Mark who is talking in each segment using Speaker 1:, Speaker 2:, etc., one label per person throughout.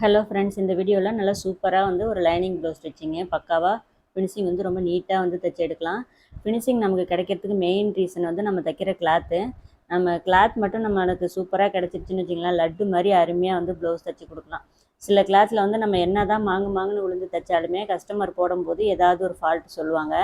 Speaker 1: Hello friends இந்த வீடியோவில் நல்லா சூப்பராக வந்து ஒரு லைனிங் ப்ளவுஸ் தைச்சிங்க பக்காவாக ஃபினிஷிங் வந்து ரொம்ப நீட்டாக வந்து தைச்சி எடுக்கலாம். ஃபினிஷிங் நமக்கு கிடைக்கிறதுக்கு மெயின் ரீசன் வந்து நம்ம தைக்கிற கிளாத்து நம்ம கிளாத் மட்டும் நம்மளுக்கு சூப்பராக கிடச்சிருச்சுன்னு வச்சிங்களேன் லட்டு மாதிரி அருமையாக வந்து ப்ளவுஸ் தைச்சி கொடுக்கலாம். சில கிளாத்தில் வந்து நம்ம என்ன தான் மாங்கு மாங்குன்னு விழுந்து தைச்சாலுமே கஸ்டமர் போடும்போது ஏதாவது ஒரு ஃபால்ட் சொல்லுவாங்க.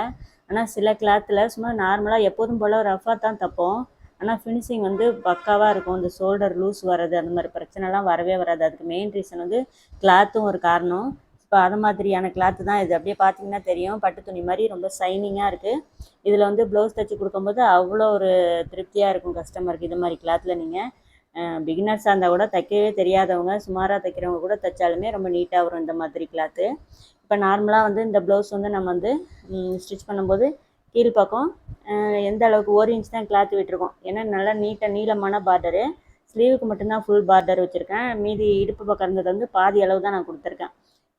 Speaker 1: ஆனால் சில கிளாத்தில் சும்மா நார்மலாக எப்போதும் போல் ரஃபாக தான் தைப்போம். ஆனால் ஃபினிஷிங் வந்து பக்காவாக இருக்கும். இந்த ஷோல்டர் லூஸ் வர்றது அந்த மாதிரி பிரச்சனைலாம் வரவே வராது. அதுக்கு மெயின் ரீசன் வந்து கிளாத்தும் ஒரு காரணம். இப்போ அது மாதிரியான கிளாத்து தான் இது. அப்படியே பார்த்தீங்கன்னா தெரியும். பட்டு துணி மாதிரி ரொம்ப ஷைனிங்காக இருக்குது இதில் வந்து ப்ளவுஸ் தைச்சி கொடுக்கும்போது அவ்வளோ ஒரு திருப்தியாக இருக்கும் கஸ்டமருக்கு இது மாதிரி கிளாத்தில் நீங்கள் பிகினர்ஸாக இருந்தால் கூட தைக்கவே தெரியாதவங்க சுமாராக தைக்கிறவங்க கூட தைச்சாலுமே ரொம்ப நீட்டாக வரும் இந்த மாதிரி கிளாத்து இப்போ நார்மலாக வந்து இந்த ப்ளவுஸ் வந்து நம்ம வந்து ஸ்டிச் பண்ணும்போது கீழ்ப்பக்கம் எந்த அளவுக்கு ஒரு இன்ச் தான் கிளாத் விட்டுருக்கோம். ஏன்னா நல்லா நீட்டாக நீளமான பார்டரு ஸ்லீவுக்கு மட்டும்தான் ஃபுல் பார்டர் வச்சுருக்கேன். மீதி இடுப்பு பக்கம் இருந்தது வந்து பாதி அளவு தான் நான் கொடுத்துருக்கேன்.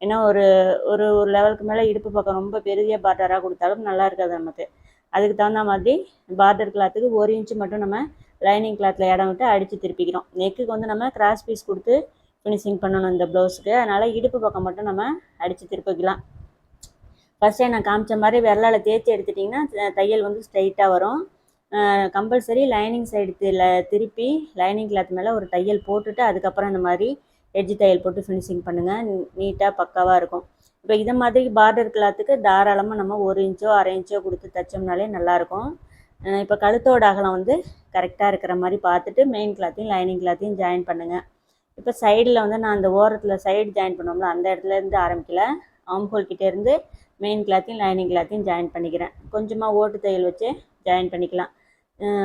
Speaker 1: ஏன்னா ஒரு ஒரு ஒரு லெவலுக்கு மேலே இடுப்பு பக்கம் ரொம்ப பெரிய பார்டராக கொடுத்தாலும் நல்லா இருக்காது நமக்கு. அதுக்கு தகுந்த மாதிரி பார்டர் கிளாத்துக்கு ஒரு இன்ச்சு மட்டும் நம்ம லைனிங் கிளாத்தில் இடம் விட்டு அடித்து திருப்பிக்கிறோம். நெக்குக்கு வந்து நம்ம கிராஸ் பீஸ் கொடுத்து ஃபினிஷிங் பண்ணணும் இந்த ப்ளவுஸுக்கு அதனால் இடுப்பு பக்கம் மட்டும் நம்ம அடித்து திருப்பிக்கலாம். ஃபஸ்ட்டே நான் காமிச்ச மாதிரி விரலால் தேய்ச்சி எடுத்துட்டிங்கன்னா தையல் வந்து ஸ்ட்ரைட்டாக வரும். கம்பல்சரி லைனிங் சைடு திருப்பி லைனிங் கிளாத் மேலே ஒரு தையல் போட்டுட்டு அதுக்கப்புறம் இந்த மாதிரி எட்ஜி தையல் போட்டு ஃபினிஷிங் பண்ணுங்கள் நீட்டாக பக்காவாக இருக்கும். இப்போ இதை மாதிரி பார்டர் கிளாத்துக்கு தாராளமாக நம்ம ஒரு இன்ச்சோ அரை இன்ச்சோ கொடுத்து தைச்சோம்னாலே நல்லாயிருக்கும் இப்போ கழுத்தோட அகலம் வந்து கரெக்டாக இருக்கிற மாதிரி பார்த்துட்டு மெயின் கிளாத்தையும் லைனிங் கிளாத்தையும் ஜாயின் பண்ணுங்கள் இப்போ சைடில் வந்து நான் அந்த ஓரத்தில் சைடு ஜாயின் பண்ணோம்ல அந்த இடத்துல இருந்து ஆரம்பிக்கல. ஆம்ஹோல் கிட்டேருந்து மெயின் கிளாத்தையும் லைனிங் கிளாத்தையும் ஜாயின் பண்ணிக்கிறேன். கொஞ்சமாக ஓட்டு தையல் வச்சு ஜாயின் பண்ணிக்கலாம்.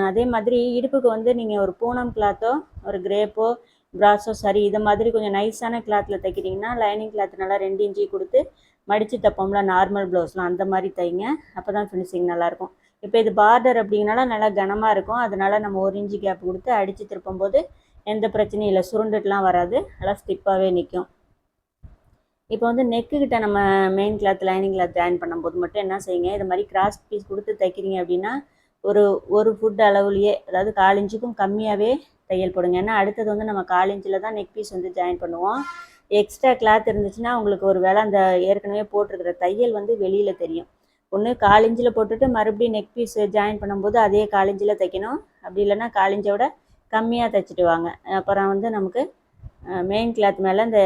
Speaker 1: அதே மாதிரி இடுப்புக்கு வந்து நீங்கள் ஒரு பூனம் கிளாத்தோ ஒரு கிரேப்போ ப்ராஸோ சரி இதை மாதிரி கொஞ்சம் நைஸான கிளாத்தில் தைக்கிறீங்கன்னா லைனிங் கிளாத் நல்லா ரெண்டு இன்ச்சி கொடுத்து மடித்து தைப்போம்ல நார்மல் ப்ளவுஸ்லாம் அந்த மாதிரி தைங்க. அப்போ தான் ஃபினிஷிங் நல்லாயிருக்கும். இப்போ இது பார்டர் அப்படிங்கனால நல்லா கனமாக இருக்கும். அதனால் நம்ம ஒரு இன்ச்சு கேப் கொடுத்து அடித்து திருப்பும்போது எந்த பிரச்சனையும் இல்லை. சுருண்டுட்டுலாம் வராது. நல்லா ஸ்டிப்பாகவே நிற்கும் இப்போ வந்து நெக்கு கிட்ட நம்ம main cloth lining cloth join பண்ணும்போது மட்டும் என்ன செய்யுங்க? இது மாதிரி கிராஸ் பீஸ் கொடுத்து தைக்கிறீங்க அப்படின்னா ஒரு ஒரு ஃபுட் அளவுலேயே அதாவது கால் இன்ச்சுக்கும் கம்மியாகவே தையல் போடுங்க. ஏன்னா அடுத்தது வந்து நம்ம கால் இன்ச்சில் தான் நெக் பீஸ் வந்து ஜாயின் பண்ணுவோம். எக்ஸ்ட்ரா கிளாத் இருந்துச்சுன்னா உங்களுக்கு ஒரு வேளை அந்த ஏற்கனவே போட்டிருக்கிற தையல் வந்து வெளியில் தெரியும். ஒன்று கால் இன்ச்சில் போட்டுட்டு மறுபடியும் நெக் பீஸ் ஜாயின் பண்ணும்போது அதே கால் இன்ச்சில் தைக்கணும். அப்படி இல்லைன்னா கால் இன்ச்சோட கம்மியாக தைச்சிட்டு வாங்க. அப்புறம் வந்து நமக்கு மெயின் கிளாத் மேலே இந்த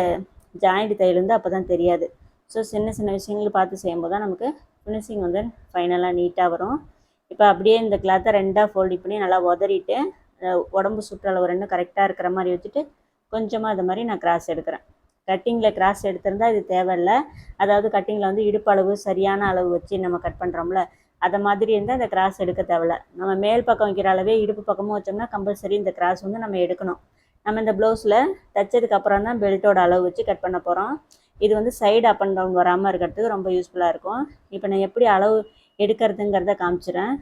Speaker 1: ஜாயிண்ட் தையல் வந்து அப்போ தான் தெரியாது. ஸோ சின்ன சின்ன விஷயங்கள் பார்த்து செய்யும்போது தான் நமக்கு ஃபினிஷிங் வந்து ஃபைனலாக நீட்டாக வரும். இப்போ அப்படியே இந்த கிளாத்தை ரெண்டாக ஃபோல்டிங் பண்ணி நல்லா உதறிட்டு உடம்பு சுற்றளவு ரெண்டும் கரெக்டாக இருக்கிற மாதிரி வச்சுட்டு கொஞ்சமாக அது மாதிரி நான் கிராஸ் எடுக்கிறேன். கட்டிங்கில் கிராஸ் எடுத்திருந்தால் இது தேவையில்லை. அதாவது கட்டிங்கில் வந்து இடுப்பளவு சரியான அளவு வச்சு நம்ம கட் பண்ணுறோம்ல அதை மாதிரி இருந்தால் இந்த கிராஸ் எடுக்க தேவையில்ல. நம்ம மேல் பக்கம் வைக்கிற அளவே இடுப்பு பக்கமும் வச்சோம்னா கம்பல்சரி இந்த கிராஸ் வந்து நம்ம எடுக்கணும். நம்ம இந்த ப்ளவுஸில் தைச்சதுக்கு அப்புறம் தான் பெல்ட்டோட அளவு வச்சு கட் பண்ண போகிறோம் இது வந்து சைடு அப் அண்ட் டவுன் வராமல் இருக்கிறதுக்கு ரொம்ப யூஸ்ஃபுல்லாக இருக்கும். இப்போ நான் எப்படி அளவு எடுக்கிறதுங்கிறத காமிச்சிடுறேன்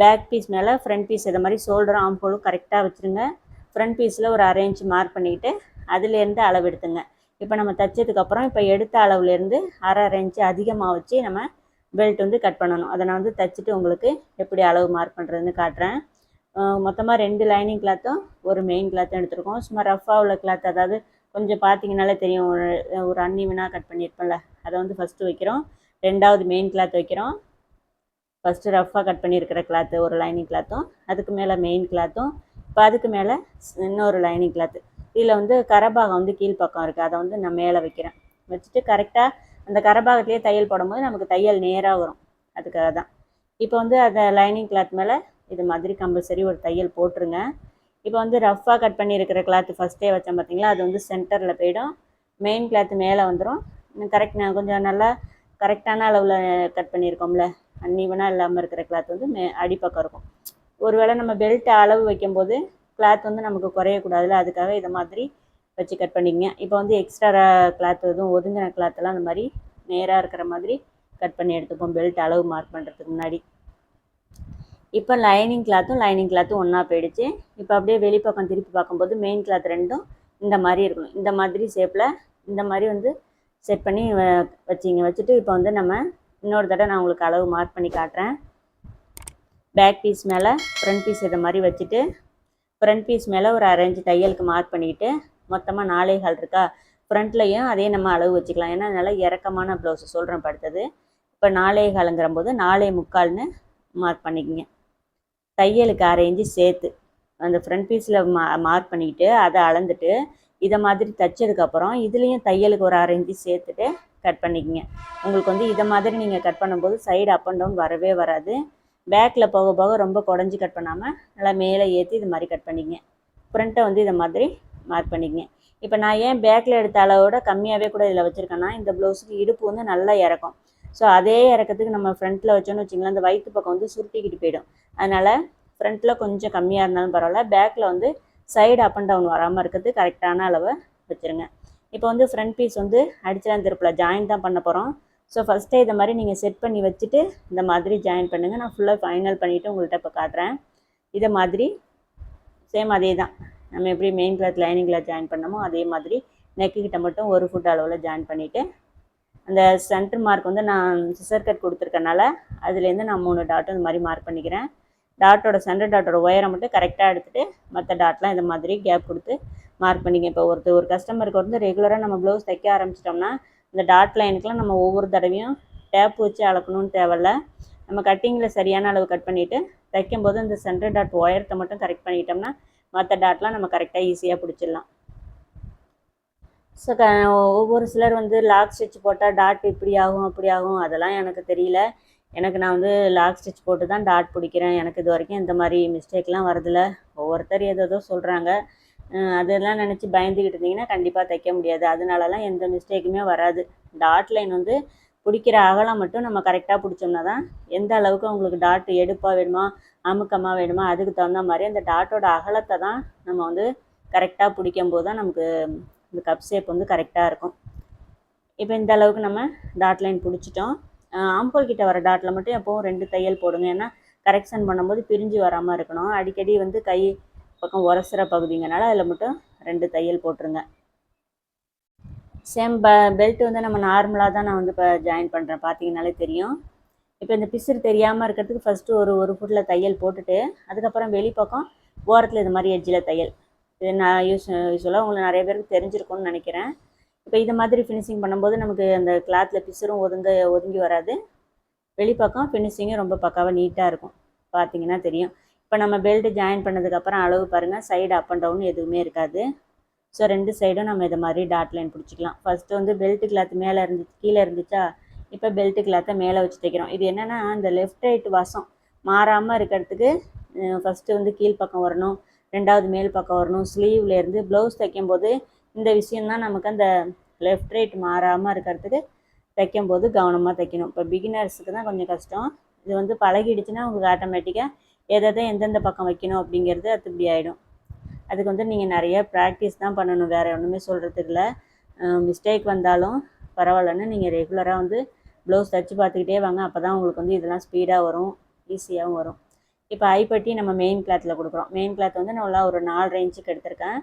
Speaker 1: பேக் பீஸ் மேலே ஃப்ரண்ட் பீஸ் இதை மாதிரி ஷோல்டரும் ஆம்போலும் கரெக்டாக வச்சுருங்க. ஃப்ரண்ட் பீஸில் ஒரு அரை இன்ச் மார்க் பண்ணிக்கிட்டு அதுலேருந்து அளவு எடுத்துங்க. இப்போ நம்ம தைச்சதுக்கப்புறம் இப்போ எடுத்த அளவுலேருந்து அரை அரை இன்ச்சு அதிகமாக வச்சு நம்ம பெல்ட் வந்து கட் பண்ணணும். அதை நான் வந்து தைச்சிட்டு உங்களுக்கு எப்படி அளவு மார்க் பண்ணுறதுன்னு காட்டுறேன். மொத்தமாக ரெண்டு லைனிங் கிளாத்தும் ஒரு மெயின் கிளாத்தும் எடுத்துருக்கோம். சும்மா ரஃப்பாக உள்ள கிளாத் அதாவது கொஞ்சம் பார்த்தீங்கனாலே தெரியும். ஒரு ஒரு அன்னிவனாக கட் பண்ணியிருப்பேன்ல அதை வந்து ஃபஸ்ட்டு வைக்கிறோம். ரெண்டாவது மெயின் கிளாத் வைக்கிறோம். ஃபஸ்ட்டு ரஃப்பாக கட் பண்ணியிருக்கிற கிளாத்து ஒரு லைனிங் கிளாத்தும் அதுக்கு மேலே மெயின் கிளாத்தும் இப்போ அதுக்கு மேலே இன்னொரு லைனிங் கிளாத்து இதில் வந்து கரபாகம் வந்து கீழ்ப்பக்கம் இருக்குது அதை வந்து நான் மேலே வைக்கிறேன். வச்சுட்டு கரெக்டாக அந்த கரபாகத்துலேயே தையல் போடும்போது நமக்கு தையல் நேராக வரும். அதுக்காக தான் இப்போ வந்து அந்த லைனிங் கிளாத் மேலே இது மாதிரி கம்பல்சரி ஒரு தையல் போட்டுருங்க. இப்போ வந்து ரஃப்பாக கட் பண்ணியிருக்கிற கிளாத்து ஃபஸ்ட்டே வச்சேன் பார்த்தீங்களா? அது வந்து சென்டரில் போயிடும். மெயின் கிளாத்து மேலே வந்துடும் கரெக்ட் நான் கொஞ்சம் நல்லா கரெக்டான அளவில் கட் பண்ணியிருக்கோம்ல. அன்னீவனாக இல்லாமல் இருக்கிற கிளாத் வந்து மே அடிப்பக்கம் இருக்கும். ஒருவேளை நம்ம பெல்ட் அளவு வைக்கும்போது கிளாத் வந்து நமக்கு குறையக்கூடாதுல அதுக்காக இதை மாதிரி வச்சு கட் பண்ணிக்கங்க. இப்போ வந்து எக்ஸ்ட்ரா கிளாத் எதுவும் ஒதுங்கின கிளாத்தெல்லாம் அந்த மாதிரி நேராக இருக்கிற மாதிரி கட் பண்ணி எடுத்துப்போம். பெல்ட் அளவு மார்க் பண்ணுறதுக்கு முன்னாடி. இப்போ லைனிங் கிளாத்தும் லைனிங் கிளாத்தும் ஒன்றா போயிடுச்சு. இப்போ அப்படியே வெளிப்பக்கம் திருப்பி பார்க்கும்போது மெயின் கிளாத் ரெண்டும் இந்த மாதிரி இருக்கணும். இந்த மாதிரி ஷேப்பில் இந்த மாதிரி வந்து செட் பண்ணி வச்சிங்க. வச்சுட்டு இப்போ வந்து நம்ம இன்னொரு தடவை நான் உங்களுக்கு அளவு மார்க் பண்ணி காட்டுறேன். பேக் பீஸ் மேலே ஃப்ரண்ட் பீஸ் இதை மாதிரி வச்சுட்டு ஃப்ரண்ட் பீஸ் மேலே ஒரு அரைஞ்சு தையலுக்கு மார்க் பண்ணிக்கிட்டு மொத்தமாக நாலே கால் இருக்கா? ஃப்ரண்ட்லேயும் அதே நம்ம அளவு வச்சுக்கலாம். ஏன்னா நல்லா இறக்கமான ப்ளவுஸ் சொல்கிறேன் படுத்தது. இப்போ நாலே காலங்கிற போது நாலே முக்கால்னு மார்க் பண்ணிக்கங்க. தையலுக்கு அரை இன்ச்சு சேர்த்து அந்த ஃப்ரண்ட் பீஸில் மா மார்க் பண்ணிக்கிட்டு அதை அளந்துட்டு இதை மாதிரி தைச்சதுக்கப்புறம் இதுலேயும் தையலுக்கு ஒரு அரை இன்ச்சு சேர்த்துட்டு கட் பண்ணிக்கோங்க. உங்களுக்கு வந்து இதை மாதிரி நீங்கள் கட் பண்ணும்போது சைடு அப் அண்ட் டவுன் வரவே வராது. பேக்கில் போக போக ரொம்ப குடஞ்சி கட் பண்ணாமல் நல்லா மேலே ஏற்றி இது மாதிரி கட் பண்ணிக்கங்க. ஃப்ரண்ட்டை வந்து இதை மாதிரி மார்க் பண்ணிக்கங்க. இப்போ நான் ஏன் பேக்கில் எடுத்த அளவோட கம்மியாகவே கூட இதில் வச்சுருக்கேன்னா இந்த ப்ளவுஸுக்கு இடுப்பு வந்து நல்லா இறக்கும். ஸோ அதே இறக்கத்துக்கு நம்ம ஃப்ரண்ட்டில் வச்சோன்னு வச்சிங்களேன் அந்த வயிற்று பக்கம் வந்து சுருட்டிக்கிட்டு போயிடும். அதனால் ஃப்ரண்ட்டில் கொஞ்சம் கம்மியாக இருந்தாலும் பரவாயில்ல. பேக்கில் வந்து சைடு அப் அண்ட் டவுன் வராமல் இருக்கிறது கரெக்டான அளவை வச்சுருங்க. இப்போ வந்து ஃப்ரண்ட் பீஸ் வந்து அடிச்சலாம் திருப்பல ஜாயின் தான் பண்ண போகிறோம் ஸோ ஃபஸ்ட்டே இதை மாதிரி நீங்கள் செட் பண்ணி வச்சுட்டு இந்த மாதிரி ஜாயின் பண்ணுங்கள் நான் ஃபுல்லாக ஃபைனல் பண்ணிவிட்டு உங்கள்கிட்ட இப்போ காட்டுறேன். இதை மாதிரி சேம் அதே தான். நம்ம எப்படி main cloth lining cloth join பண்ணமோ அதே மாதிரி நெக்கு கிட்ட மட்டும் ஒரு ஃபுட் அளவில் ஜாயின் பண்ணிவிட்டு அந்த சென்டர் மார்க் வந்து நான் சிசர் கட் கொடுத்துருக்கனால அதுலேருந்து நான் மூணு டாட்டும் இந்த மாதிரி மார்க் பண்ணிக்கிறேன். டாட்டோட சென்டர் டாட்டோட உயரம் மட்டும் கரெக்டாக எடுத்துகிட்டு மற்ற டாட்லாம் இந்த மாதிரி கேப் கொடுத்து மார்க் பண்ணிங்க. இப்போ ஒருத்தர் ஒரு கஸ்டமருக்கு வந்து ரெகுலராக நம்ம ப்ளவுஸ் தைக்க ஆரம்பிச்சிட்டோம்னா இந்த டாட் லைனுக்குலாம் நம்ம ஒவ்வொரு தடவையும் டேப் வச்சு அளக்கணும்னு தேவையில்ல. நம்ம கட்டிங்கில் சரியான அளவு கட் பண்ணிவிட்டு தைக்கும்போது இந்த சென்டர் டாட் ஒயரத்தை மட்டும் கரெக்ட் பண்ணிக்கிட்டோம்னா மற்ற டாட்லாம் நம்ம கரெக்டாக ஈஸியாக பிடிச்சிடலாம். ஸோ க ஒவ்வொரு சிலர் வந்து லாக் ஸ்டிச் போட்டால் டாட் இப்படி ஆகும் அப்படி ஆகும். அதெல்லாம் எனக்கு தெரியல. எனக்கு நான் வந்து லாக் ஸ்டிச் போட்டு தான் டாட் பிடிக்கிறேன். எனக்கு இது வரைக்கும் இந்த மாதிரி மிஸ்டேக்லாம் வரதில்ல. ஒவ்வொருத்தர் ஏதோ சொல்கிறாங்க அதெல்லாம் நினச்சி பயந்துக்கிட்டு இருந்தீங்கன்னா கண்டிப்பாக தைக்க முடியாது. அதனாலலாம் எந்த மிஸ்டேக்குமே வராது. டாட் லைன் வந்து பிடிக்கிற அகலம் மட்டும் நம்ம கரெக்டாக பிடிச்சோம்னா தான் எந்த அளவுக்கு உங்களுக்கு டாட் எடுப்பாக வேணுமா அமுக்கமாக வேணுமா அதுக்கு தகுந்த மாதிரி அந்த டாட்டோட அகலத்தை தான் நம்ம வந்து கரெக்டாக பிடிக்கும் போது தான் நமக்கு இந்த கப் ஷேப் வந்து கரெக்டாக இருக்கும். இப்போ இந்த அளவுக்கு நம்ம டாட் லைன் பிடிச்சிட்டோம். ஆம்போல் கிட்ட வர டாட்டில் மட்டும் எப்போவும் ரெண்டு தையல் போடுங்க. ஏன்னா கரெக்ஷன் பண்ணும்போது பிரிஞ்சு வராமல் இருக்கணும். அடிக்கடி வந்து கை பக்கம் உரசுகிற பகுதிங்கனால அதில் மட்டும் ரெண்டு தையல் போட்டுருங்க. சேம் ப பெல்ட் வந்து நம்ம நார்மலாக தான் நான் வந்து இப்போ ஜாயின் பண்ணுறேன் பார்த்தீங்கனாலே தெரியும். இப்போ இந்த பிசுறு தெரியாமல் இருக்கிறதுக்கு ஃபஸ்ட்டு ஒரு ஒரு ஃபுட்டில் தையல் போட்டுட்டு அதுக்கப்புறம் வெளிப்பக்கம் ஓரத்தில் இது மாதிரி எட்ஜில் தையல். இது நான் யூஸ் யூஸ்வலாக உங்களுக்கு நிறைய பேருக்கு தெரிஞ்சிருக்கும்னு நினைக்கிறேன். இப்போ இது மாதிரி ஃபினிஷிங் பண்ணும்போது நமக்கு அந்த கிளாத்தில் பிசுறும் ஒதுங்க ஒதுங்கி வராது. வெளிப்பக்கம் ஃபினிஷிங்கும் ரொம்ப பக்காவாக நீட்டாக இருக்கும். பார்த்தீங்கன்னா தெரியும். இப்போ நம்ம பெல்ட் ஜாயின் பண்ணதுக்கப்புறம் அளவு பாருங்கள் சைடு அப் அண்ட் டவுன் எதுவுமே இருக்காது. ஸோ ரெண்டு சைடும் நம்ம இதை மாதிரி டாட் லைன் பிடிச்சிக்கலாம். ஃபஸ்ட்டு வந்து பெல்ட் கிளாத் மேலே இருந்துச்சு கீழே இருந்துச்சா இப்போ பெல்ட்டு கிளாத்தை மேலே வச்சு தைக்கிறோம். இது என்னென்னா இந்த லெஃப்ட் ரைட் வசம் மாறாமல் இருக்கிறதுக்கு ஃபஸ்ட்டு வந்து கீழ்ப்பக்கம் வரணும். ரெண்டாவது மேல் பக்கம் வரணும். ஸ்லீவ்லேருந்து ப்ளவுஸ் தைக்கும்போது இந்த விஷயந்தான் நமக்கு அந்த லெஃப்ட் ரைட் மாறாமல் இருக்கிறதுக்கு தைக்கும்போது கவனமாக தைக்கணும். இப்போ பிகினர்ஸுக்கு தான் கொஞ்சம் கஷ்டம். இது வந்து பழகிடுச்சுன்னா உங்களுக்கு ஆட்டோமேட்டிக்காக எதை எதை எந்தெந்த பக்கம் வைக்கணும் அப்படிங்கிறது அது இப்படி ஆகிடும் அதுக்கு வந்து நீங்கள் நிறைய ப்ராக்டிஸ் தான் பண்ணணும். வேறு ஒன்றுமே சொல்கிறதுக்கு இல்லை. மிஸ்டேக் வந்தாலும் பரவாயில்லன்னு நீங்கள் ரெகுலராக வந்து ப்ளவுஸ் தைச்சி பார்த்துக்கிட்டே வாங்க. அப்போ தான் உங்களுக்கு வந்து இதெல்லாம் ஸ்பீடாக வரும் ஈஸியாகவும் வரும். இப்போ ஐப்பட்டி நம்ம மெயின் கிளாத்தில் கொடுக்குறோம். மெயின் கிளாத் வந்து நல்லா ஒரு நாலு ரேஞ்சுக்கு எடுத்திருக்கேன்.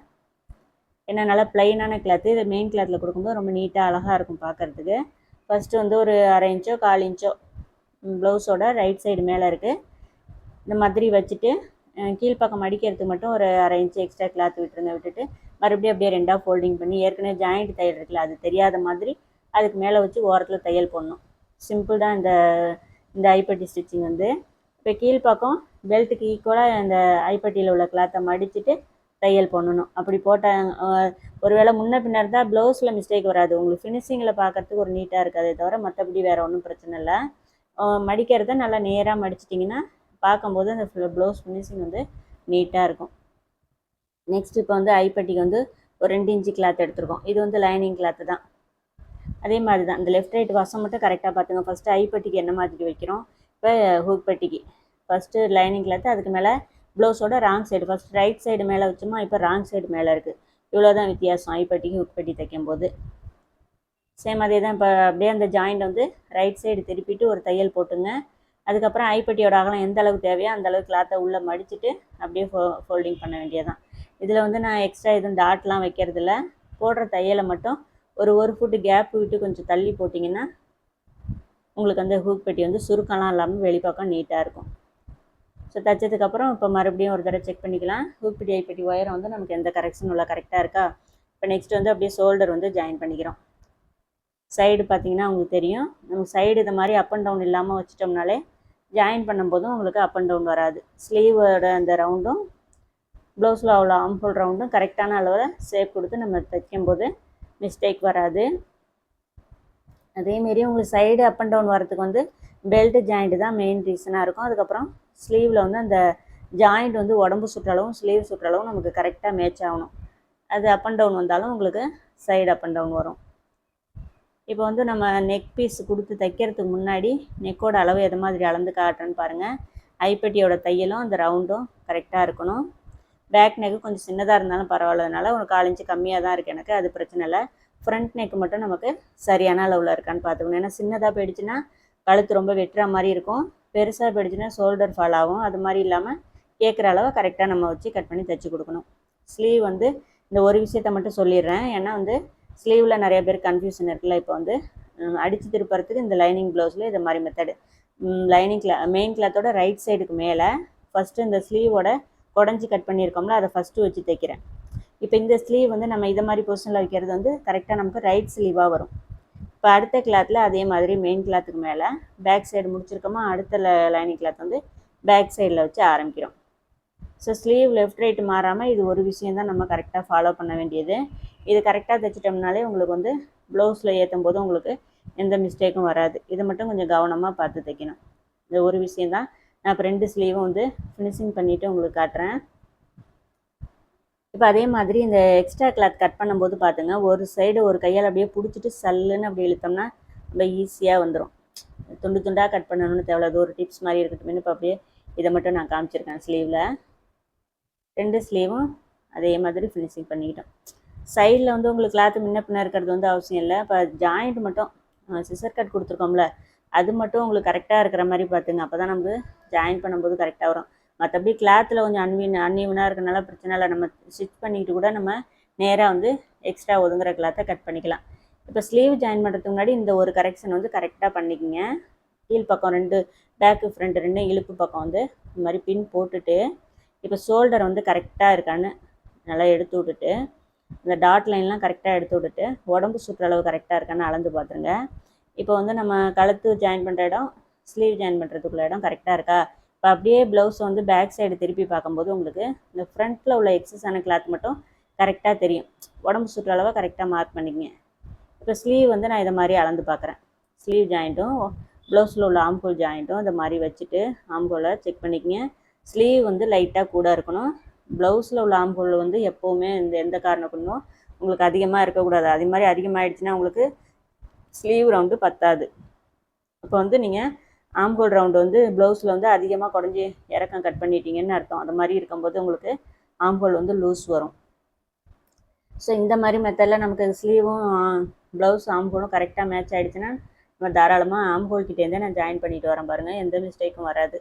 Speaker 1: ஏன்னா நல்லா ப்ளைனான கிளாத்து இது மெயின் கிளாத்தில் கொடுக்கும்போது ரொம்ப நீட்டாக அழகாக இருக்கும் பார்க்குறதுக்கு ஃபஸ்ட்டு வந்து ஒரு அரை இன்ச்சோ கால் இன்ச்சோ ப்ளவுஸோட ரைட் சைடு மேலே இருக்குது இந்த மாதிரி வச்சுட்டு கீழ்ப்பக்கம் அடிக்கிறதுக்கு மட்டும் ஒரு அரை இன்ச்சு எக்ஸ்ட்ரா கிளாத் விட்டுருங்க. விட்டுட்டு மறுபடியும் அப்படியே ரெண்டாக ஃபோல்டிங் பண்ணி ஏற்கனவே ஜாயிண்ட் தையல் இருக்குல்ல அது தெரியாத மாதிரி அதுக்கு மேலே வச்சு ஓரத்தில் தையல் போடணும். சிம்பிள் தான் இந்த இந்த ஐப்பட்டி ஸ்டிச்சிங் வந்து. இப்போ கீழ்ப்பக்கம் பெல்ட்டுக்கு ஈக்குவலாக இந்த ஐப்பட்டியில் உள்ள கிளாத்தை மடிச்சுட்டு தையல் பண்ணணும். அப்படி போட்டால் ஒருவேளை முன்ன பின்ன இருந்தால் ப்ளவுஸில் மிஸ்டேக் வராது. உங்களுக்கு ஃபினிஷிங்கில் பார்க்குறதுக்கு ஒரு நீட்டாக இருக்காதே தவிர மற்றபடி வேறு ஒன்றும் பிரச்சனை இல்லை. மடிக்கிறத நல்லா நேராக மடிச்சிட்டிங்கன்னா பார்க்கும்போது அந்த ப்ளவுஸ் ஃபினிஷிங் வந்து நீட்டாக இருக்கும். நெக்ஸ்ட் இப்போ வந்து ஐப்பட்டிக்கு வந்து ஒரு ரெண்டு இன்ச்சு கிளாத் எடுத்துருக்கோம். இது வந்து லைனிங் கிளாத்து தான். அதே மாதிரி தான் இந்த லெஃப்ட் ரைட் வசம் மட்டும் கரெக்டாக பார்த்துங்க. ஃபஸ்ட்டு ஐப்பட்டிக்கு என்ன மாதிரி வைக்கிறோம்? இப்போ ஹூக் பட்டிக்கு. ஃபஸ்ட்டு லைனிங் கிளாத்து அதுக்கு மேலே ப்ளவுஸோட wrong side first right side மேலே வச்சோமா இப்போ ராங் சைடு மேலே இருக்குது இவ்வளோ தான் வித்தியாசம் ஐப்பட்டிக்கு உட்பட்டி தைக்கும் போது. சேம் அதே தான் இப்போ அப்படியே அந்த ஜாயிண்ட் வந்து ரைட் சைடு திருப்பிட்டு ஒரு தையல் போட்டுங்க. அதுக்கப்புறம் ஐப்பட்டியோட அகலம் எந்த அளவுக்கு தேவையோ அந்த அளவுக்கு கிளாத்தை உள்ளே மடிச்சுட்டு அப்படியே ஃபோ ஃபோல்டிங் பண்ண வேண்டியதான் இதில் வந்து நான் எக்ஸ்ட்ரா எதுவும் டாட்லாம் வைக்கிறதில்ல. போடுற தையலை மட்டும் ஒரு ஒரு ஃபுட்டு கேப் விட்டு கொஞ்சம் தள்ளி போட்டிங்கன்னா உங்களுக்கு அந்த ஹூக் பெட்டி வந்து சுருக்கம்லாம் இல்லாமல் வெளிப்பக்கம் நீட்டாக இருக்கும். ஸோ தைச்சதுக்கப்புறம் இப்போ மறுபடியும் ஒரு தடவை செக் பண்ணிக்கலாம். ஹூக்பிடி ஐப்பட்டி ஒயரை வந்து நமக்கு எந்த கரெக்ஷன் உள்ள கரெக்டாக இருக்கா? இப்போ நெக்ஸ்ட் வந்து அப்படியே ஷோல்டர் வந்து ஜாயின் பண்ணிக்கிறோம். சைடு பார்த்தீங்கன்னா உங்களுக்கு தெரியும். நம்ம சைடு இது மாதிரி அப் அண்ட் டவுன் இல்லாமல் வச்சிட்டோம்னாலே ஜாயின் பண்ணும்போதும் உங்களுக்கு அப் அண்ட் டவுன் வராது. ஸ்லீவோட அந்த ரவுண்டும் ப்ளவுஸில் அவ்வளோ ஆம்புல் ரவுண்டும் கரெக்டான அளவில் ஷேப் கொடுத்து நம்ம தைக்கும்போது மிஸ்டேக் வராது. அதேமாரி உங்களுக்கு சைடு அப் அண்ட் டவுன் வரதுக்கு வந்து பெல்ட் ஜாயிண்ட்டு தான் மெயின் ரீசனாக இருக்கும். அதுக்கப்புறம் ஸ்லீவில் வந்து அந்த ஜாயிண்ட் வந்து உடம்பு சுற்றளவும் ஸ்லீவ் சுற்றளவும் நமக்கு கரெக்டாக மேட்ச் ஆகணும். அது அப் அண்ட் டவுன் வந்தாலும் உங்களுக்கு சைடு அப் அண்ட் டவுன் வரும். இப்போ வந்து நம்ம நெக் பீஸ் கொடுத்து தைக்கிறதுக்கு முன்னாடி நெக்கோட அளவு எது மாதிரி அளந்து காட்டுறேன்னு பாருங்கள் ஐப்பட்டியோட தையலும் அந்த ரவுண்டும் கரெக்டாக இருக்கணும். பேக் நெக்கு கொஞ்சம் சின்னதாக இருந்தாலும் பரவாயில்லனால ஒரு கால் இன்ச்சு கம்மியாக தான் இருக்குது எனக்கு அது பிரச்சனை இல்லை. ஃப்ரண்ட் நெக் மட்டும் நமக்கு சரியான அளவில் இருக்கான்னு பார்த்துக்கணும். ஏன்னா சின்னதாக போயிடுச்சுன்னா கழுத்து ரொம்ப வெட்டுற மாதிரி இருக்கும். பெருசாக போயிடுச்சுன்னா ஷோல்டர் ஃபால் ஆகும். அது மாதிரி இல்லாமல் கேட்குற அளவை கரெக்டாக நம்ம வச்சு கட் பண்ணி தைச்சி கொடுக்கணும். ஸ்லீவ் வந்து இந்த ஒரு விஷயத்த மட்டும் சொல்லிடுறேன். ஏன்னா வந்து ஸ்லீவில் நிறைய பேர் கன்ஃபியூஷன் இருக்குல்ல. இப்போ வந்து அடித்து திருப்புறதுக்கு இந்த லைனிங் ப்ளவுஸில் இது மாதிரி மெத்தடு லைனிங் கிளா மெயின் கிளாத்தோட ரைட் சைடுக்கு மேலே ஃபஸ்ட்டு இந்த ஸ்லீவோட குடஞ்சி கட் பண்ணியிருக்கோம்ல அதை ஃபஸ்ட்டு வச்சு தைக்கிறேன். இப்போ இந்த ஸ்லீவ் வந்து நம்ம இதை மாதிரி பொசிஷனில் வைக்கிறது வந்து கரெக்டாக நமக்கு ரைட் ஸ்லீவாக வரும். இப்போ அடுத்த கிளாத்தில் அதே மாதிரி மெயின் கிளாத்துக்கு மேலே பேக் சைடு முடிச்சிருக்கோமா அடுத்த லைனிங் கிளாத் வந்து பேக் சைடில் வச்சு ஆரம்பிக்கிறோம். ஸோ ஸ்லீவ் லெஃப்ட் ரைட் மாறாமல் இது ஒரு விஷயம் தான் நம்ம கரெக்டாக ஃபாலோ பண்ண வேண்டியது. இது கரெக்டாக தைச்சிட்டோம்னாலே உங்களுக்கு வந்து ப்ளவுஸில் ஏற்றும் போது உங்களுக்கு எந்த மிஸ்டேக்கும் வராது. இதை மட்டும் கொஞ்சம் கவனமாக பார்த்து தைக்கணும். இந்த ஒரு விஷயந்தான் நான் இப்போ ரெண்டு ஸ்லீவும் வந்து ஃபினிஷிங் பண்ணிவிட்டு உங்களுக்கு காட்டுறேன். இப்போ அதே மாதிரி இந்த எக்ஸ்ட்ரா கிளாத் கட் பண்ணும்போது பார்த்துங்க ஒரு சைடு ஒரு கையால் அப்படியே பிடிச்சிட்டு சல்லுன்னு அப்படி இழுத்தோம்னா ரொம்ப ஈஸியாக வந்துடும் துண்டு துண்டாக கட் பண்ணணும்னு தேவை அது ஒரு டிப்ஸ் மாதிரி இருக்கட்டும். இப்போ அப்படியே இதை மட்டும் நான் காமிச்சிருக்கேன் ஸ்லீவில் ரெண்டு ஸ்லீவும் அதே மாதிரி ஃபினிஷிங் பண்ணிக்கிட்டோம். சைடில் வந்து உங்களுக்கு கிளாத்து முன்ன பின்ன இருக்கிறது வந்து அவசியம் இல்லை. இப்போ ஜாயிண்ட் மட்டும் சிசர் கட் கொடுத்துருக்கோம்ல அது மட்டும் உங்களுக்கு கரெக்டாக இருக்கிற மாதிரி பார்த்துங்க அப்போ தான் நமக்கு ஜாயின் பண்ணும்போது கரெக்டாக வரும். மற்றபடி கிளாத்தில் கொஞ்சம் அன்வீன் அன்இவனாக இருக்கனால பிரச்சனை இல்லை. நம்ம ஸ்டிச் பண்ணிக்கிட்டு கூட நம்ம நேராக வந்து எக்ஸ்ட்ரா ஒதுங்குற கிளாத்தை கட் பண்ணிக்கலாம். இப்போ ஸ்லீவ் ஜாயின் பண்ணுறதுக்கு முன்னாடி இந்த ஒரு கரெக்ஷன் வந்து கரெக்டாக பண்ணிக்கோங்க. கீழ் பக்கம் ரெண்டு பேக்கு ஃப்ரண்ட் ரெண்டு இழுப்பு பக்கம் வந்து இந்த மாதிரி பின் போட்டுட்டு இப்போ ஷோல்டர் வந்து கரெக்டாக இருக்கான்னு நல்லா எடுத்து விட்டுட்டு இந்த டாட் லைன்லாம் கரெக்டாக எடுத்து விட்டுட்டு உடம்பு சுற்றுற அளவு கரெக்டாக இருக்கான்னு அளந்து பார்த்துருங்க. இப்போ வந்து நம்ம கழுத்து ஜாயின் பண்ணுற இடம் ஸ்லீவ் ஜாயின் பண்ணுறதுக்குள்ள இடம் கரெக்டாக இருக்கா? இப்போ அப்படியே ப்ளவுஸ் வந்து பேக் சைடு திருப்பி பார்க்கும்போது உங்களுக்கு இந்த ஃப்ரண்ட்டில் உள்ள எக்ஸஸான கிளாத் மட்டும் கரெக்டாக தெரியும். உடம்பு சுற்று அளவாக கரெக்டாக மார்க் பண்ணிக்கங்க. இப்போ ஸ்லீவ் வந்து நான் இதை மாதிரி அளந்து பார்க்குறேன். ஸ்லீவ் ஜாயிண்ட்டும் ப்ளவுஸில் உள்ள ஆம்கோல் ஜாயிண்ட்டும் இந்த மாதிரி வச்சுட்டு ஆம்கோலை செக் பண்ணிக்கங்க. ஸ்லீவ் வந்து லைட்டாக கூட இருக்கணும். ப்ளவுஸில் உள்ள ஆம்கோல் வந்து எப்போவுமே இந்த எந்த காரணக்குண்டும் உங்களுக்கு அதிகமாக இருக்கக்கூடாது. அதே மாதிரி அதிகமாகிடுச்சுன்னா உங்களுக்கு ஸ்லீவ் ரவுண்டு பத்தாது. இப்போ வந்து நீங்கள் ஆம்கோல் ரவுண்டு வந்து ப்ளவுஸில் வந்து அதிகமாக குடஞ்சி இறக்கம் கட் பண்ணிட்டீங்கன்னு அர்த்தம். அந்த மாதிரி இருக்கும்போது உங்களுக்கு ஆம்கோல் வந்து லூஸ் வரும். ஸோ இந்த மாதிரி மெத்தடில் நமக்கு ஸ்லீவும் ப்ளவுஸ் ஆம்கோலும் கரெக்டாக மேட்ச் ஆகிடுச்சுன்னா நம்ம தாராளமாக ஆம்கோல் கிட்டேருந்தே நான் ஜாயின் பண்ணிட்டு வரேன் பாருங்கள் எந்த மிஸ்டேக்கும் வராது.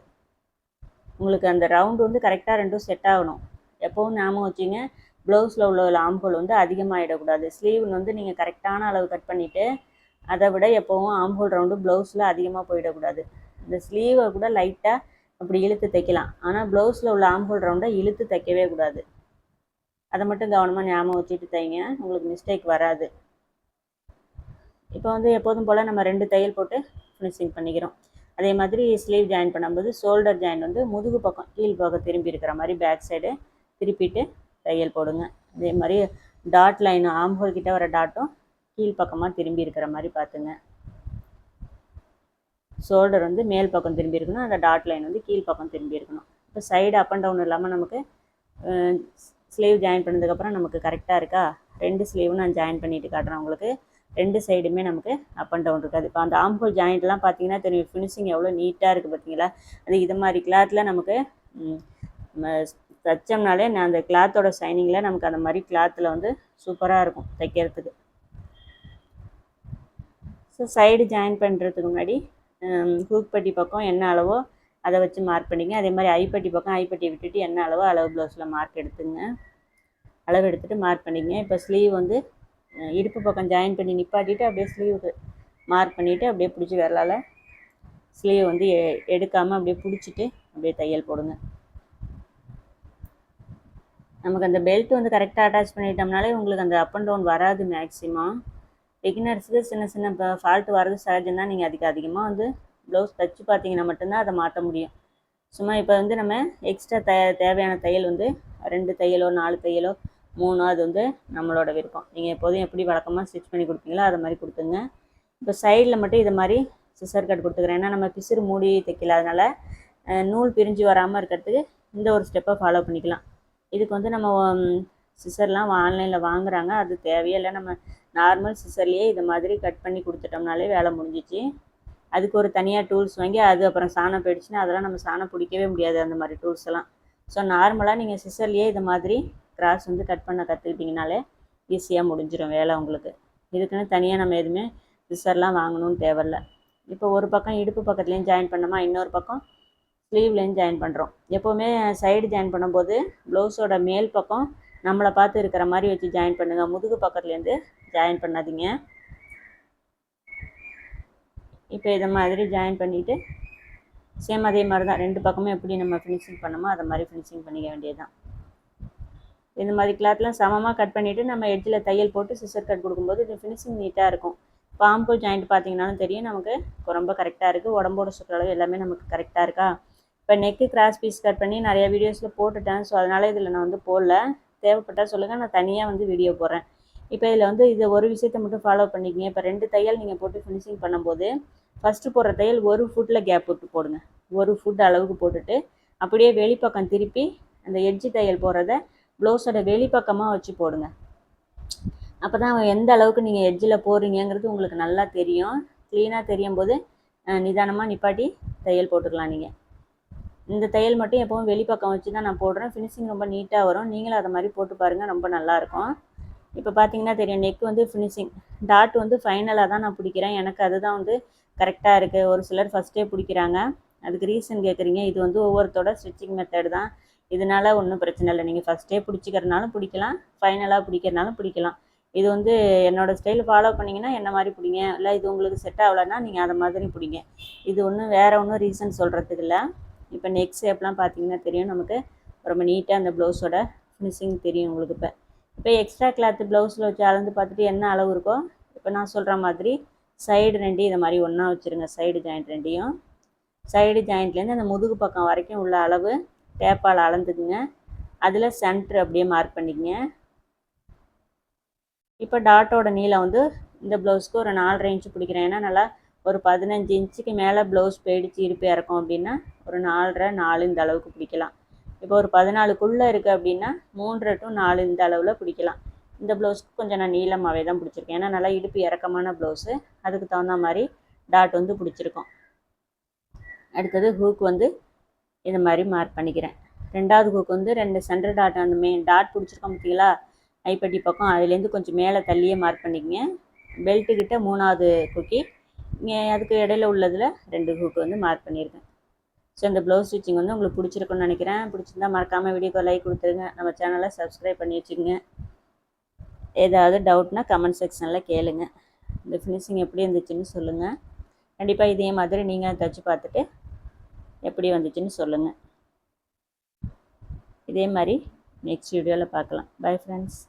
Speaker 1: உங்களுக்கு அந்த ரவுண்டு வந்து கரெக்டாக ரெண்டும் செட் ஆகணும். எப்போவும் ஞாபகம் வச்சிங்க ப்ளவுஸில் உள்ள ஆம்கோல் வந்து அதிகமாகிடக்கூடாது ஸ்லீவ் வந்து நீங்கள் கரெக்டான அளவு கட் பண்ணிவிட்டு அதை விட எப்போவும் ஆம்ஹோல் ரவுண்டு ப்ளவுஸில் அதிகமாக போயிடக்கூடாது. இந்த ஸ்லீவை கூட லைட்டாக அப்படி இழுத்து தைக்கலாம். ஆனால் ப்ளவுஸில் உள்ள ஆம்ஹோல் ரவுண்டை இழுத்து தைக்கவே கூடாது. அதை மட்டும் கவனமாக ஞாபகம் வச்சுட்டு தைங்க. உங்களுக்கு மிஸ்டேக் வராது. இப்போ வந்து எப்போதும் போல் நம்ம ரெண்டு தையல் போட்டு ஃபினிஷிங் பண்ணிக்கிறோம். அதே மாதிரி ஸ்லீவ் ஜாயின் பண்ணும்போது ஷோல்டர் ஜாயின் வந்து முதுகு பக்கம் கீழ் பக்கம் திரும்பி இருக்கிற மாதிரி பேக் சைடு திருப்பிட்டு தையல் போடுங்க. அதே மாதிரி டாட் லைனும் ஆம்ஹோல் கிட்ட வர டாட்டும் கீழ் பக்கமாக திரும்பி இருக்கிற மாதிரி பார்த்துங்க. ஷோல்டர் வந்து மேல் பக்கம் திரும்பி இருக்கணும். அந்த டாட் லைன் வந்து கீழ்ப்பக்கம் திரும்பி இருக்கணும். இப்போ சைடு அப் அண்ட் டவுன் இல்லாமல் நமக்கு ஸ்லீவ் ஜாயின் பண்ணதுக்கப்புறம் நமக்கு கரெக்டாக இருக்கா? ரெண்டு ஸ்லீவும் நான் ஜாயின் பண்ணிட்டு காட்டுறேன் உங்களுக்கு. ரெண்டு சைடுமே நமக்கு அப் அண்ட் டவுன் இருக்காது. இப்போ அந்த ஆம்பூல் ஜாயிண்ட்லாம் பார்த்தீங்கன்னா தெரியும். ஃபினிஷிங் எவ்வளோ நீட்டாக இருக்குது பார்த்தீங்களா? அது இது மாதிரி கிளாத்தில் நமக்கு தைச்சோம்னாலே நான் அந்த கிளாத்தோட ஷைனிங்கில் நமக்கு அந்த மாதிரி கிளாத்தில் வந்து சூப்பராக இருக்கும் தைக்கிறதுக்கு. ஸோ சைடு ஜாயின் பண்ணுறதுக்கு முன்னாடி ஹூக்பட்டி பக்கம் என்ன அளவோ அதை வச்சு மார்க் பண்ணிங்க அதே மாதிரி ஐப்பட்டி பக்கம் ஐப்பட்டியை விட்டுட்டு என்ன அளவோ அளவு ப்ளவுஸில் மார்க் எடுத்துங்க. அளவு எடுத்துகிட்டு மார்க் பண்ணிங்க இப்போ ஸ்லீவ் வந்து இடுப்பு பக்கம் ஜாயின் பண்ணி நிப்பாட்டிட்டு அப்படியே ஸ்லீவுக்கு மார்க் பண்ணிவிட்டு அப்படியே பிடிச்சி விரலால் ஸ்லீவ் வந்து எடுக்காமல் அப்படியே பிடிச்சிட்டு அப்படியே தையல் போடுங்க. நமக்கு அந்த பெல்ட் வந்து கரெக்டாக அட்டாச் பண்ணிட்டோம்னாலே உங்களுக்கு அந்த அப் அண்ட் டவுன் வராது மேக்ஸிமம் பிகினர்ஸுக்கு சின்ன சின்ன இப்போ ஃபால்ட் வர்றது சகஜம் தான் நீங்கள் அதுக்கு அதிகமாக வந்து ப்ளவுஸ் தைச்சு பார்த்தீங்கன்னா மட்டும்தான் அதை மாற்ற முடியும். சும்மா இப்போ வந்து நம்ம எக்ஸ்ட்ரா த தேவையான தையல் வந்து ரெண்டு தையலோ நாலு தையலோ மூணோ அது வந்து நம்மளோட விருப்பம். நீங்கள் எப்போதும் எப்படி வழக்கமாக ஸ்டிச் பண்ணி கொடுப்பீங்களோ அதை மாதிரி கொடுத்துங்க. இப்போ சைடில் மட்டும் இது மாதிரி சிசர் கட் கொடுத்துக்கிறேன். ஏன்னா நம்ம பிசுறு மூடி தைக்கல. அதனால் நூல் பிரிஞ்சு வராமல் இருக்கிறதுக்கு இந்த ஒரு ஸ்டெப்பை ஃபாலோ பண்ணிக்கலாம். இதுக்கு வந்து நம்ம சிசர்லாம் ஆன்லைனில் வாங்குறாங்க. அது தேவையே இல்லை. நம்ம நார்மல் சிசர்லேயே இது மாதிரி கட் பண்ணி கொடுத்துட்டோம்னாலே வேலை முடிஞ்சிச்சு. அதுக்கு ஒரு தனியாக டூல்ஸ் வாங்கி அது அப்புறம் சாணம் போயிடுச்சுன்னா அதெல்லாம் நம்ம சாணம் பிடிக்கவே முடியாது அந்த மாதிரி டூல்ஸ் எல்லாம். ஸோ நார்மலாக நீங்கள் சிசர்லேயே இது மாதிரி கிராஸ் வந்து கட் பண்ண கற்றுக்கிட்டிங்கனாலே ஈஸியாக முடிஞ்சிடும் வேலை உங்களுக்கு. இதுக்குன்னு தனியாக நம்ம எதுவுமே சிசர்லாம் வாங்கணும்னு தேவையில்ல. இப்போ ஒரு பக்கம் இடுப்பு பக்கத்துலேயும் ஜாயின் பண்ணோமா இன்னொரு பக்கம் ஸ்லீவ்லேயும் ஜாயின் பண்ணுறோம் எப்போவுமே சைடு ஜாயின் பண்ணும்போது ப்ளவுஸோட மேல் பக்கம் நம்மளை பார்த்து இருக்கிற மாதிரி வச்சு ஜாயின் பண்ணுங்கள் முதுகு பக்கத்துலேருந்து ஜாயின் பண்ணாதீங்க. இப்போ இதை மாதிரி ஜாயின் பண்ணிவிட்டு சேம் அதே மாதிரி தான் ரெண்டு பக்கமும் எப்படி நம்ம ஃபினிஷிங் பண்ணோமோ அதை மாதிரி ஃபினிஷிங் பண்ணிக்க வேண்டியது தான் இந்த மாதிரி கிளாத்லாம் சமமாக கட் பண்ணிவிட்டு நம்ம எட்ஜில் தையல் போட்டு சிசர் கட் கொடுக்கும்போது இது ஃபினிஷிங் நீட்டாக இருக்கும். பாம்பு ஜாயிண்ட் பார்த்தீங்கன்னாலும் தெரியும். நமக்கு ரொம்ப கரெக்டாக இருக்குது உடம்போட சுற்றளவு எல்லாமே நமக்கு கரெக்டாக இருக்கா? இப்போ நெக்கு கிராஸ் பீஸ் கட் பண்ணி நிறைய வீடியோஸில் போட்டுட்டேன். ஸோ அதனால் இதில் நான் வந்து போடல. தேவைப்பட்டால் சொல்லுங்கள் நான் தனியாக வந்து வீடியோ போடுறேன். இப்போ இதில் வந்து இதை ஒரு விஷயத்தை மட்டும் ஃபாலோ பண்ணிக்கங்க. இப்போ ரெண்டு தையல் நீங்கள் போட்டு ஃபினிஷிங் பண்ணும்போது ஃபஸ்ட்டு போடுற தையல் ஒரு ஃபுட்டில் கேப் விட்டு போடுங்க. ஒரு ஃபுட் அளவுக்கு போட்டுட்டு அப்படியே வெளிப்பக்கம் திருப்பி அந்த எட்ஜி தையல் போடுறத ப்ளவுஸோட வெளிப்பக்கமாக வச்சு போடுங்க. அப்போ தான் எந்த அளவுக்கு நீங்கள் எட்ஜில் போடுறீங்கங்கிறது உங்களுக்கு நல்லா தெரியும். க்ளீனாக தெரியும் போது நிதானமாக நிப்பாட்டி தையல் போட்டுக்கலாம் நீங்கள் இந்த தையல் மட்டும் எப்பவும் வெளிப்பக்கம் வச்சு தான் நான் போடுறேன். ஃபினிஷிங் ரொம்ப நீட்டாக வரும். நீங்களும் அதை மாதிரி போட்டு பாருங்கள் ரொம்ப நல்லாயிருக்கும் இப்போ பார்த்தீங்கன்னா தெரியும் நெக் வந்து ஃபினிஷிங் டாட் வந்து ஃபைனலாக தான் நான் பிடிக்கிறேன். எனக்கு அதுதான் வந்து கரெக்டாக இருக்குது ஒரு சிலர் ஃபஸ்ட்டே பிடிக்கிறாங்க. அதுக்கு ரீசன் கேட்குறீங்க இது வந்து ஒவ்வொருத்தோட ஸ்டிச்சிங் மெத்தட் தான். இதனால ஒன்றும் பிரச்சனை இல்லை. நீங்கள் ஃபஸ்ட்டே பிடிச்சிக்கிறனாலும் பிடிக்கலாம். ஃபைனலாக பிடிக்கிறனாலும் பிடிக்கலாம். இது வந்து என்னோடய ஸ்டைல் ஃபாலோ பண்ணிங்கன்னா என்ன மாதிரி பிடிங்க? இல்லை இது உங்களுக்கு செட் ஆகலைன்னா நீங்கள் அதை மாதிரி பிடிங்க. இது ஒன்றும் வேறு ஒன்றும் ரீசன் சொல்கிறதுக்கு இல்லை. இப்போ நெக் ஷேப்லாம் பார்த்தீங்கன்னா தெரியும் நமக்கு. ரொம்ப நீட்டாக அந்த ப்ளவுஸோட ஃபினிஷிங் தெரியும் உங்களுக்கு இப்போ. இப்போ எக்ஸ்ட்ரா கிளாத்து ப்ளவுஸில் வச்சு அளந்து பார்த்துட்டு என்ன அளவு இருக்கோ இப்போ நான் சொல்கிற மாதிரி சைடு ரெண்டையும் இதை மாதிரி ஒன்றா வச்சுருங்க. சைடு ஜாயிண்ட் ரெண்டையும். சைடு ஜாயிண்ட்லேருந்து அந்த முதுகு பக்கம் வரைக்கும் உள்ள அளவு டேப்பால் அளந்துக்குங்க. அதில் சென்ட்ரு அப்படியே மார்க் பண்ணிக்கங்க. இப்போ டாட்டோட நீளம் வந்து இந்த ப்ளவுஸ்க்கு ஒரு நாலரை இன்ச்சு பிடிக்கிறேன். ஏன்னா நல்லா ஒரு பதினஞ்சு இன்ச்சுக்கு மேலே ப்ளவுஸ் போயிடுச்சு இருப்பு இறக்கும் அப்படின்னா ஒரு நாலரை நாலு இந்த அளவுக்கு பிடிக்கலாம். இப்போ ஒரு பதினாலுக்குள்ளே இருக்குது அப்படின்னா மூன்றரை டு நாலு இந்த அளவில் பிடிக்கலாம். இந்த ப்ளவுஸ்க்கு கொஞ்சம் நான் நீளமாகவே தான் பிடிச்சிருக்கேன். ஏன்னா நல்லா இடுப்பு இறக்கமான ப்ளவுஸு அதுக்கு தகுந்த மாதிரி டாட் வந்து பிடிச்சிருக்கோம். அடுத்தது ஹூக் வந்து இந்த மாதிரி மார்க் பண்ணிக்கிறேன். ரெண்டாவது ஹூக் வந்து ரெண்டு சென்டர் டாட் அந்த மெயின் டாட் பிடிச்சிருக்கோம் பார்த்தீங்களா? ஐப்பட்டி பக்கம். அதுலேருந்து கொஞ்சம் மேலே தள்ளியே மார்க் பண்ணிக்கங்க. பெல்ட்டுக்கிட்ட மூணாவது குக்கி இங்கே அதுக்கு இடையில உள்ளதில் ரெண்டு ஹூக் வந்து மார்க் பண்ணியிருக்கேன். ஸோ இந்த ப்ளவுஸ் ஸ்டிச்சிங் வந்து உங்களுக்கு பிடிச்சிருக்குன்னு நினைக்கிறேன். பிடிச்சிருந்தா மறக்காமல் வீடியோக்கு லைக் கொடுத்துருங்க. நம்ம சேனலை சப்ஸ்கிரைப் பண்ணி வச்சுக்கோங்க. ஏதாவது டவுட்னா கமெண்ட் செக்ஷனில் கேளுங்க. இந்த ஃபினிஷிங் எப்படி இருந்துச்சுன்னு சொல்லுங்கள் கண்டிப்பாக இதே மாதிரி நீங்கள் தச்சு பார்த்துட்டு எப்படி வந்துச்சுன்னு சொல்லுங்கள் இதே மாதிரி நெக்ஸ்ட் வீடியோவில் பார்க்கலாம். Bye friends